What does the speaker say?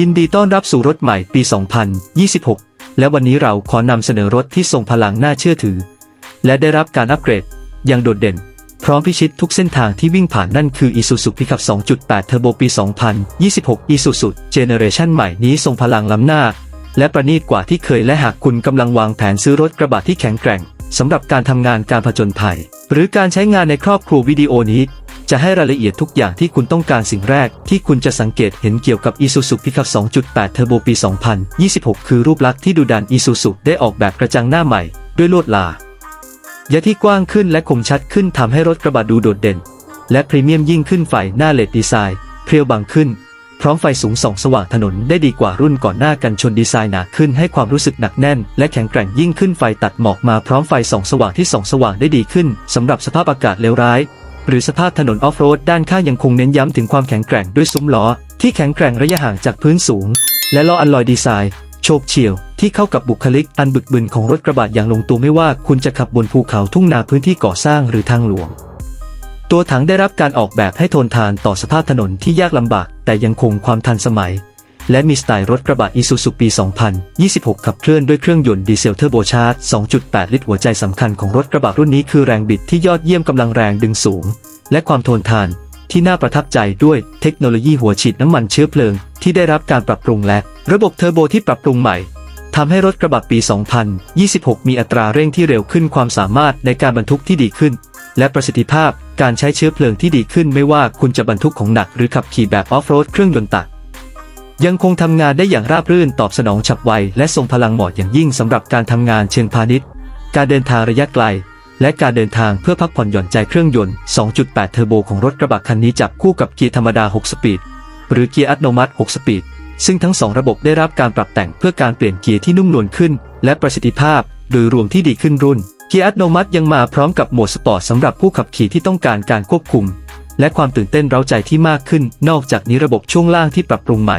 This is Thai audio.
ยินดีต้อนรับสู่รถใหม่ปี 2026 และวันนี้เราขอนำเสนอรถที่ทรงพลังน่าเชื่อถือ และได้รับการอัปเกรดอย่างโดดเด่น พร้อมพิชิตทุกเส้นทางที่วิ่งผ่านนั่นคือ Isuzu Pickup 2.8 Turbo ปี 2026 Isuzu Generation ใหม่นี้ทรงพลังล้ำหน้า และประณีตกว่าที่เคยและหากคุณกำลังวางแผนซื้อรถกระบะที่แข็งแกร่งสำหรับการทำงานการผจญภัย หรือการใช้งานในครอบครัววิดีโอนี้ จะให้รายละเอียดทุกอย่างที่คุณต้องการสิ่งแรก ที่คุณจะสังเกตเห็นเกี่ยวกับ Isuzu Pickup 2.8 Turbo ปี 2026 คือรูปลักษณ์ที่ดูดัน Isuzu ได้ออกแบบกระจังหน้าใหม่ ด้วยลวดลายะที่กว้างขึ้นและคมชัดขึ้นทำให้รถกระบะดูโดดเด่น และพรีเมียมยิ่งขึ้นไฟหน้าเลดดีไซน์เพรียวบางขึ้น พร้อมไฟสูงส่องสว่างถนนได้ดีกว่ารุ่นก่อนหน้ากันชนดีไซน์หนาขึ้นให้ความรู้สึกหนักแน่น และแข็งแกร่งยิ่งขึ้นไฟตัดหมอกมาพร้อมไฟส่องสว่างที่ส่องสว่างได้ดีขึ้นสำหรับสภาพอากาศเลวร้าย หรือสภาพถนนออฟโรดด้านข้างยังคงเน้นย้ำถึงความแข็งแกร่งด้วยซุ้มล้อ ที่แข็งแกร่งระยะห่างจากพื้นสูง และล้ออัลลอยดีไซน์โชคเฉียว ที่เข้ากับบุคลิกอันบึกบึนของรถกระบะอย่างลงตัวไม่ว่าคุณจะขับบนภูเขาทุ่งนาพื้นที่ก่อสร้างหรือทางหลวง ตัวถังได้รับการออกแบบให้ทนทานต่อสภาพถนนที่ยากลำบาก แต่ยังคงความทันสมัย และมีสไตล์รถกระบะ Isuzu ปี 2026 ขับเคลื่อนด้วยเครื่องยนต์ดีเซลเทอร์โบชาร์จ 2.8 ลิตรหัวใจสำคัญของรถกระบะรุ่นนี้คือแรงบิดที่ยอดเยี่ยมกำลังแรงดึงสูง และความทนทานที่น่าประทับใจด้วยเทคโนโลยีหัวฉีดน้ำมันเชื้อเพลิง ที่ได้รับการปรับปรุงและ ระบบเทอร์โบที่ปรับปรุงใหม่ทำให้รถกระบะปี 2026 มีอัตราเร่งที่เร็วขึ้นความสามารถในการบรรทุกที่ดีขึ้น และประสิทธิภาพการใช้เชื้อเพลิงที่ดีขึ้นไม่ว่าคุณจะบรรทุกของหนักหรือขับขี่แบบออฟโรดเครื่องยนต์ตัก ยังคงทำงานได้อย่างราบรื่นตอบสนองฉับไว และทรงพลังเหมาะอย่างยิ่งสำหรับการทำงานเชิงพาณิชย์ การเดินทางระยะไกล และการเดินทางเพื่อพักผ่อนหย่อนใจเครื่องยนต์ 2.8 เทอร์โบของรถกระบะคันนี้จับคู่กับเกียร์ธรรมดา 6 สปีด หรือเกียร์อัตโนมัติ 6 สปีด ซึ่งทั้งสองระบบได้รับการปรับแต่งเพื่อการเปลี่ยนเกียร์ที่นุ่มนวลขึ้น และประสิทธิภาพ โดยรวมที่ดีขึ้นรุ่น เกียร์อัตโนมัติยังมาพร้อมกับโหมดสปอร์ตสำหรับผู้ขับขี่ที่ต้องการการควบคุมและความตื่นเต้นเร้าใจที่มากขึ้น นอกจากนี้ระบบช่วงล่างที่ปรับปรุงใหม่